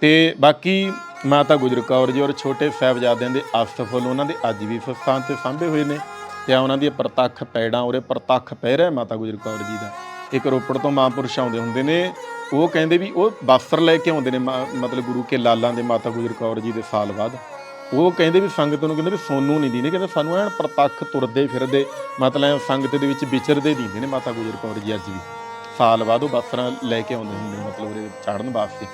ਤੇ ਬਾਕੀ ਮਾਤਾ ਗੁਜਰ ਕੌਰ ਜੀ ਔਰ ਛੋਟੇ ਸਾਹਿਬਜ਼ਾਦਿਆਂ ਦੇ ਅਸਤਫਲ ਉਹਨਾਂ ਦੇ ਅੱਜ ਵੀ ਇਸ ਸਥਾਨ ਤੇ ਸਾਂਭੇ ਹੋਏ ਨੇ। ਤੇ ਆਹ ਉਹਨਾਂ ਦੀਆਂ ਪ੍ਰਤੱਖ ਪੈੜਾਂ, ਉਰੇ ਪ੍ਰਤੱਖ ਪਹਿਰਾ ਰਿਹਾ ਮਾਤਾ ਗੁਜਰ ਕੌਰ ਜੀ ਦਾ। ਇੱਕ ਰੋਪੜ ਤੋਂ ਮਹਾਂਪੁਰਸ਼ ਆਉਂਦੇ ਹੁੰਦੇ ਨੇ, ਉਹ ਕਹਿੰਦੇ ਵੀ ਉਹ ਵਸਤਰ ਲੈ ਕੇ ਆਉਂਦੇ ਨੇ ਮਾ- ਮਤਲਬ ਗੁਰੂ ਕੇ ਲਾਲਾਂ ਦੇ ਮਾਤਾ ਗੁਜਰ ਕੌਰ ਜੀ ਦੇ ਸਾਲ ਬਾਅਦ। ਉਹ ਕਹਿੰਦੇ ਵੀ ਸੰਗਤ ਨੂੰ ਕਹਿੰਦੇ ਵੀ ਸੋਨੂੰ ਨਹੀਂ ਦੀਨੇ ਕਹਿੰਦੇ ਸਾਨੂੰ ਐਨ ਪ੍ਰਤੱਖ ਤੁਰਦੇ ਫਿਰਦੇ, ਮਤਲਬ ਸੰਗਤ ਦੇ ਵਿੱਚ ਵਿਚਰਦੇ ਦੀਂਦੇ ਨੇ ਮਾਤਾ ਗੁਜਰ ਕੌਰ ਜੀ ਅੱਜ ਵੀ। ਸਾਲ ਬਾਅਦ ਉਹ ਵਸਤਰਾਂ ਲੈ ਕੇ ਆਉਂਦੇ ਹੁੰਦੇ ਨੇ, ਮਤਲਬ ਉਹਦੇ ਚਾੜਨ ਵਾਸਤੇ।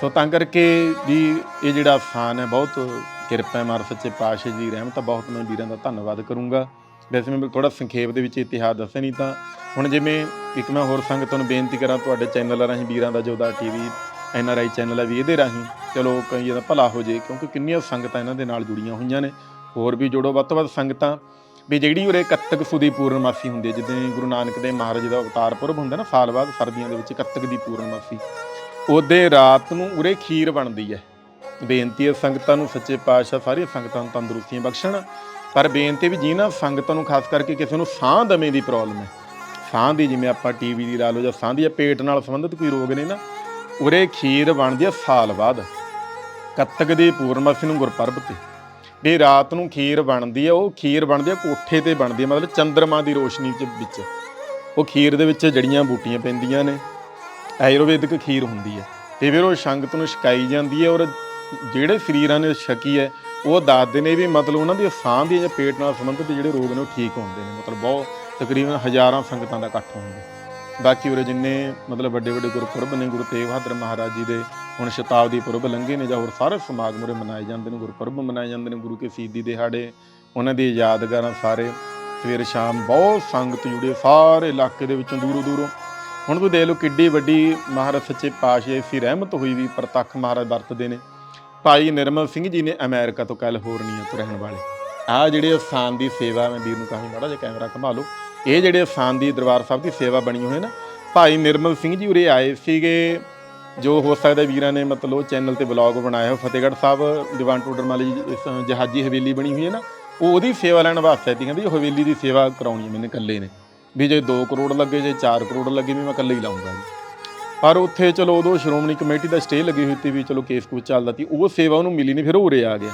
ਸੋ ਤਾਂ ਕਰਕੇ ਵੀ ਇਹ ਜਿਹੜਾ ਸਥਾਨ ਹੈ, ਬਹੁਤ ਕਿਰਪਾ ਹੈ ਮਾਰ ਸੱਚੇ ਪਾਤਸ਼ਾਹ ਜੀ ਦੀ ਰਹਿਮਤ ਬਹੁਤ ਮੈਂ ਵੀਰਾਂ ਦਾ ਧੰਨਵਾਦ ਕਰੂੰਗਾ। ਵੈਸੇ ਮੈਂ ਥੋੜਾ ਸੰਖੇਪ ਦੇ ਵਿੱਚ ਇਤਿਹਾਸ ਦੱਸਿਆ ਨਹੀਂ ਤਾਂ, ਹੁਣ ਜਿਵੇਂ ਇੱਕ ਮੈਂ ਹੋਰ ਸੰਗਤਾਂ ਨੂੰ ਬੇਨਤੀ ਕਰਾਂ, ਤੁਹਾਡੇ ਚੈਨਲ ਰਾਹੀਂ, ਵੀਰਾਂ ਦਾ ਜੋਦਾ TV, N R I channel ਹੈ ਵੀ ਇਹਦੇ ਰਾਹੀਂ, ਚਲੋ ਕਈ ਦਾ ਭਲਾ ਹੋ ਜੇ, ਕਿਉਂਕਿ ਕਿੰਨੀਆਂ ਸੰਗਤਾਂ ਇਹਨਾਂ ਦੇ ਨਾਲ ਜੁੜੀਆਂ ਹੋਈਆਂ ਨੇ, ਹੋਰ ਵੀ ਜੋੜੋ, ਵੱਧ ਤੋਂ ਵੱਧ ਸੰਗਤਾਂ, ਵੀ ਜਿਹੜੀ ਉਰੇ ਕੱਤਕ ਸੁਦੀ ਪੂਰਨਮਾਸੀ ਹੁੰਦੀ ਹੈ, ਜਿੱਦਾਂ ਗੁਰੂ ਨਾਨਕ ਦੇਵ ਮਹਾਰਾਜ ਦਾ ਅਵਤਾਰ ਪੁਰਬ ਹੁੰਦਾ ਨਾ, ਸਾਲ ਬਾਅਦ ਸਰਦੀਆਂ ਦੇ ਵਿੱਚ ਕੱਤਕ ਦੀ ਪੂਰਨਮਾਸੀ, ਉਹਦੇ ਰਾਤ ਨੂੰ ਉਰੇ ਖੀਰ ਬਣਦੀ ਹੈ। ਬੇਨਤੀ ਹੈ ਸੰਗਤਾਂ ਨੂੰ, ਸੱਚੇ ਪਾਤਸ਼ਾਹ ਸਾਰੀਆਂ ਸੰਗਤਾਂ ਨੂੰ ਤੰਦਰੁਸਤੀਆਂ ਬਖਸ਼ਣ। ਪਰ ਬੇਨਤੀ ਵੀ ਜਿਹਨਾਂ ਸੰਗਤਾਂ ਨੂੰ ਖਾਸ ਕਰਕੇ ਕਿਸੇ ਨੂੰ ਸਾਹ ਦਮੇ ਦੀ ਪ੍ਰੋਬਲਮ ਹੈ। ਸਾਹ ਦੀ ਜਿਵੇਂ ਆਪਾਂ ਟੀਵੀ ਦੀ ਲਾ ਲਓ ਜਾਂ ਸਾਹ ਦੀ ਜਾਂ ਪੇਟ ਨਾਲ ਸੰਬੰਧਿਤ ਕੋਈ ਰੋਗ ਨੇ ਨਾ, ਉਰੇ ਖੀਰ ਬਣਦੀ ਆ ਸਾਲ ਬਾਅਦ। ਕੱਤਕ ਦੀ ਪੂਰਨਮਾਸੀ ਨੂੰ ਗੁਰਪਰਬ ਤੇ। ਵੀ ਰਾਤ ਨੂੰ ਖੀਰ ਬਣਦੀ ਆ, ਉਹ ਖੀਰ ਬਣਦੀ ਆ, ਕੋਠੇ ਤੇ ਬਣਦੀ ਆ, ਮਤਲਬ ਚੰਦਰਮਾ ਦੀ ਰੋਸ਼ਨੀ ਚ ਵਿੱਚ। ਉਹ ਖੀਰ ਦੇ ਵਿੱਚ ਜੜੀਆਂ ਬੂਟੀਆਂ ਪੈਂਦੀਆਂ ਨੇ। ਆਯੁਰਵੈਦਿਕ ਖੀਰ ਹੁੰਦੀ ਹੈ ਤੇ ਫਿਰ ਉਹ ਸੰਗਤ ਨੂੰ ਛਕਾਈ ਜਾਂਦੀ ਹੈ ਔਰ ਜਿਹੜੇ ਸਰੀਰਾਂ ਨੇ ਛਕੀ ਹੈ, ਉਹ ਦੱਸਦੇ ਨੇ ਵੀ ਮਤਲਬ ਉਹਨਾਂ ਦੀ ਸਾਹ ਦੀ ਜਾਂ ਪੇਟ ਨਾਲ ਸੰਬੰਧਿਤ ਜਿਹੜੇ ਰੋਗ ਨੇ ਉਹ ਠੀਕ ਹੁੰਦੇ ਨੇ। ਮਤਲਬ ਬਹੁਤ ਤਕਰੀਬਨ ਹਜ਼ਾਰਾਂ ਸੰਗਤਾਂ ਦਾ ਇਕੱਠ ਹੁੰਦਾ ਬਾਕੀ ਉਰੇ ਜਿੰਨੇ ਮਤਲਬ ਵੱਡੇ ਵੱਡੇ ਗੁਰਪੁਰਬ ਨੇ, ਗੁਰੂ ਤੇਗ ਬਹਾਦਰ ਮਹਾਰਾਜ ਜੀ ਦੇ ਹੁਣ ਸ਼ਤਾਬਦੀ ਪੁਰਬ ਲੰਘੇ ਨੇ ਜਾਂ ਹੋਰ ਸਾਰੇ ਸਮਾਗਮ ਉਰੇ ਮਨਾਏ ਜਾਂਦੇ ਨੇ, ਗੁਰਪੁਰਬ ਮਨਾਏ ਜਾਂਦੇ ਨੇ, ਗੁਰੂ ਕੇ ਸ਼ਹੀਦੀ ਦਿਹਾੜੇ ਉਹਨਾਂ ਦੀ ਯਾਦਗਾਰਾਂ ਸਾਰੇ ਸਵੇਰ ਸ਼ਾਮ ਬਹੁਤ ਸੰਗਤ ਜੁੜੇ, ਸਾਰੇ ਇਲਾਕੇ ਦੇ ਵਿੱਚੋਂ ਦੂਰੋਂ ਦੂਰੋਂ। ਹੁਣ ਤੁਸੀਂ ਦੇਖ ਲਓ ਕਿੱਡੀ ਵੱਡੀ ਮਹਾਰਾਜ ਸੱਚੇ ਪਾਤਸ਼ਾਹ ਦੀ ਰਹਿਮਤ ਹੋਈ ਵੀ ਪ੍ਰਤੱਖ ਮਹਾਰਾਜ ਵਰਤਦੇ ਨੇ। ਭਾਈ ਨਿਰਮਲ ਸਿੰਘ ਜੀ ਨੇ ਅਮਰੀਕਾ ਤੋਂ ਕੈਲੀਫੋਰਨੀਆ ਤੋਂ ਰਹਿਣ ਵਾਲੇ। ਆ ਜਿਹੜੇ ਸਥਾਨ ਦੀ ਸੇਵਾ ਮੈਂ ਵੀਰ ਨੂੰ ਕਹਾਂ ਮਾੜਾ ਜਿਹਾ ਕੈਮਰਾ ਘੁਮਾ ਲਓ। ਇਹ ਜਿਹੜੇ ਅਸਾਨ ਦੀ ਦਰਬਾਰ ਸਾਹਿਬ ਦੀ ਸੇਵਾ ਬਣੀ ਹੋਈ ਨਾ, ਭਾਈ ਨਿਰਮਲ ਸਿੰਘ ਜੀ ਉਰੇ ਆਏ ਸੀਗੇ। ਜੋ ਹੋ ਸਕਦਾ ਵੀਰਾਂ ਨੇ ਮਤਲਬ ਉਹ ਚੈਨਲ ਤੇ ਬਲੌਗ ਬਣਾਇਆ ਹੋ ਫਤਿਹਗੜ੍ਹ ਸਾਹਿਬ, ਦੀਵਾਨ ਟੋਡਰ ਵਾਲੀ ਜਹਾਜੀ ਹਵੇਲੀ ਬਣੀ ਹੋਈ ਹੈ ਨਾ, ਉਹ ਉਹਦੀ ਸੇਵਾ ਲੈਣ ਵਾਸਤੇ ਸੀ ਕਹਿੰਦੇ ਹਵੇਲੀ ਦੀ ਸੇਵਾ ਕਰਾਉਣੀ ਹੈ, ਮੈਨੇ ਇਕੱਲੇ ਨੇ। ਵੀ ਜੇ 2 ਕਰੋੜ ਲੱਗੇ, ਜੇ 4 ਕਰੋੜ ਲੱਗੇ ਵੀ ਮੈਂ ਇਕੱਲੇ ਹੀ ਲਾਉਂਗਾ। ਜੀ ਪਰ ਉੱਥੇ ਚਲੋ ਉਦੋਂ ਸ਼੍ਰੋਮਣੀ ਕਮੇਟੀ ਦਾ ਸਟੇ ਲੱਗੀ ਹੋਈ ਸੀ ਵੀ ਚਲੋ ਕੇਸ ਕੁਝ ਚੱਲਦਾ ਸੀ, ਉਹ ਸੇਵਾ ਉਹਨੂੰ ਮਿਲੀ ਨਹੀਂ, ਫਿਰ ਉਹ ਉਰੇ ਆ ਗਿਆ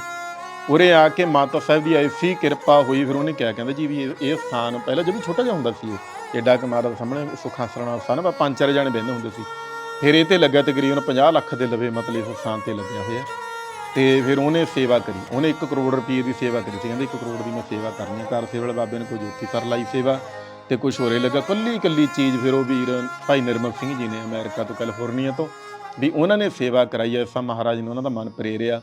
ਉਰੇ ਆ ਕੇ ਮਾਤਾ ਸਾਹਿਬ ਦੀ ਐਸੀ ਕਿਰਪਾ ਹੋਈ, ਫਿਰ ਉਹਨੇ ਕਿਹਾ, ਕਹਿੰਦਾ ਜੀ ਵੀ ਇਹ- ਇਹ ਸਥਾਨ ਪਹਿਲਾਂ ਜਦੋਂ ਛੋਟਾ ਜਿਹਾ ਹੁੰਦਾ ਸੀ ਇਹ ਏਡਾ ਕਿ ਮਾਤਾ ਦੇ ਸਾਹਮਣੇ ਸੁਖਾਸਣਾ ਸਥਾਨ, ਆਪਾਂ ਪੰਜ ਚਾਰ ਜਾਣੇ ਬਹਿੰਦੇ ਹੁੰਦੇ ਸੀ। ਫਿਰ ਇਹ ਤੇ ਲੱਗਾ ਤਕਰੀਬਨ 50 ਲੱਖ ਦੇ ਲਵੇ ਮਤਲਬ ਇਸ ਸਥਾਨ ਤੇ ਲੱਗਿਆ ਹੋਇਆ। ਤੇ ਫਿਰ ਉਹਨੇ ਸੇਵਾ ਕਰੀ, ਉਹਨੇ 1 ਕਰੋੜ ਰੁਪਏ ਦੀ ਸੇਵਾ ਕਰੀ ਸੀ, ਕਹਿੰਦੇ 1 ਕਰੋੜ ਦੀ ਮੈਂ ਸੇਵਾ ਕਰਨੀ ਆ, ਘਰ ਸੇਵਾ ਵਾਲੇ ਬਾਬੇ ਨੇ ਕੋਈ ਜੋਤੀ ਸਰ ਲਾਈ ਸੇਵਾ। ਤੇ ਕੁਝ ਹੋਰੇ ਲੱਗਾ, ਕੱਲੀ ਕੱਲੀ ਚੀਜ਼ ਫਿਰ ਉਹ ਵੀਰ, ਭਾਈ ਨਿਰਮਲ ਸਿੰਘ ਜੀ ਨੇ ਅਮਰੀਕਾ ਤੋਂ ਕੈਲੀਫੋਰਨੀਆ ਤੋਂ, ਵੀ ਉਹਨਾਂ ਨੇ ਸੇਵਾ ਕਰਾਈ ਐ ਐਸਾ ਮਹਾਰਾਜ ਨੇ ਉਹਨਾਂ ਦਾ ਮਨ ਪ੍ਰੇਰਿਆ।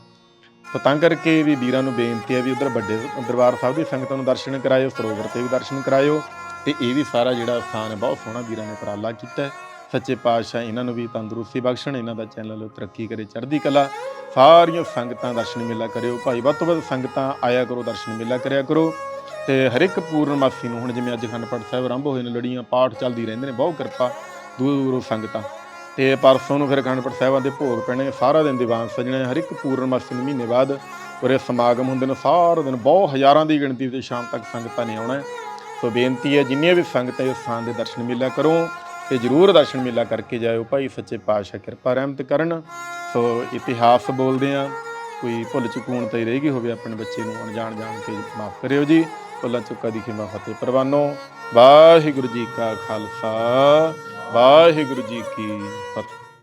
ਤਾਂ ਕਰਕੇ ਵੀ ਵੀਰਾਂ ਨੂੰ ਬੇਨਤੀ ਹੈ ਵੀ ਉਧਰ ਵੱਡੇ ਦਰਬਾਰ ਸਾਹਿਬ ਦੀ ਸੰਗਤਾਂ ਨੂੰ ਦਰਸ਼ਨ ਕਰਾਇਓ, ਸਰੋਵਰ ਤੇ ਵੀ ਦਰਸ਼ਨ ਕਰਾਇਓ, ਤੇ ਇਹ ਵੀ ਸਾਰਾ ਜਿਹੜਾ ਸਥਾਨ ਹੈ, ਬਹੁਤ ਸੋਹਣਾ ਵੀਰਾਂ ਨੇ ਉਪਰਾਲਾ ਕੀਤਾ ਸੱਚੇ ਪਾਤਸ਼ਾਹ ਇਹਨਾਂ ਨੂੰ ਵੀ ਤੰਦਰੁਸਤੀ ਬਖਸ਼ਣ, ਇਹਨਾਂ ਦਾ ਚੈਨਲ ਤਰੱਕੀ ਕਰੇ, ਚੜ੍ਹਦੀ ਕਲਾ, ਸਾਰੀਆਂ ਸੰਗਤਾਂ ਦਰਸ਼ਨ ਮੇਲਾ ਕਰਿਓ। ਭਾਈ ਵੱਧ ਤੋਂ ਵੱਧ ਸੰਗਤਾਂ ਆਇਆ ਕਰੋ, ਦਰਸ਼ਨ ਮੇਲਾ ਕਰਿਆ ਕਰੋ। ਤੇ ਹਰ ਇੱਕ ਪੂਰਨਮਾਸੀ ਨੂੰ ਹੁਣ ਜਿਵੇਂ ਅੱਜ ਅਖੰਡ ਸਾਹਿਬ ਆਰੰਭ ਹੋਏ ਨੇ, ਲੜੀਆਂ ਪਾਠ ਚੱਲਦੀ ਰਹਿੰਦੇ ਨੇ, ਬਹੁਤ ਕਿਰਪਾ, ਦੂਰ ਦੂਰੋਂ ਸੰਗਤਾਂ। ਤੇ ਪਰਸੋਂ ਨੂੰ ਫਿਰ ਅਖੰਡ ਸਾਹਿਬਾਂ ਦੇ ਭੋਗ ਪੈਣੇ ਸਾਰਾ ਦਿਨ ਦੀਵਾਨ ਸਜਣੇ ਹਰ ਇੱਕ ਪੂਰਨਮਾਸੀ ਨੂੰ ਮਹੀਨੇ ਬਾਅਦ ਉਰੇ ਸਮਾਗਮ ਹੁੰਦੇ ਨੇ, ਸਾਰਾ ਦਿਨ ਬਹੁਤ ਹਜ਼ਾਰਾਂ ਦੀ ਗਿਣਤੀ ਤੇ ਸ਼ਾਮ ਤੱਕ ਸੰਗਤਾਂ ਨੇ ਆਉਣਾ ਸੋ ਬੇਨਤੀ ਹੈ, ਜਿੰਨੀਆਂ ਵੀ ਸੰਗਤਾਂ ਇਸ ਸਥਾਨ ਦੇ ਦਰਸ਼ਨ ਮੇਲਾ ਕਰੋ ਤੇ ਜਰੂਰ ਦਰਸ਼ਨ ਮੇਲਾ ਕਰਕੇ ਜਾਇਓ, ਭਾਈ ਸੱਚੇ ਪਾਤਸ਼ਾਹ ਕਿਰਪਾ ਰਹਿਮਤ ਕਰਨ। ਸੋ ਇਤਿਹਾਸ ਬੋਲਦੇ ਆ ਕੋਈ ਭੁੱਲ ਚੁਕੂਣ ਤਾਂ ਹੀ ਰਹਿ ਗਈ ਹੋਵੇ ਆਪਣੇ ਬੱਚੇ ਨੂੰ ਅਣਜਾਣ ਜਾਣ ਕੇ ਮਾਫ ਕਰਿਓ ਜੀ। ਭੁੱਲਾਂ ਚੁੱਕਾ ਦੀ ਖਿਮਾ ਫਤਿਹ। ਪ੍ਰਵਾਨੋ ਵਾਹਿਗੁਰੂ ਜੀ ਕਾ ਖਾਲਸਾ ਵਾਹਿਗੁਰੂ ਜੀ ਕੀ ਫਤਿਹ।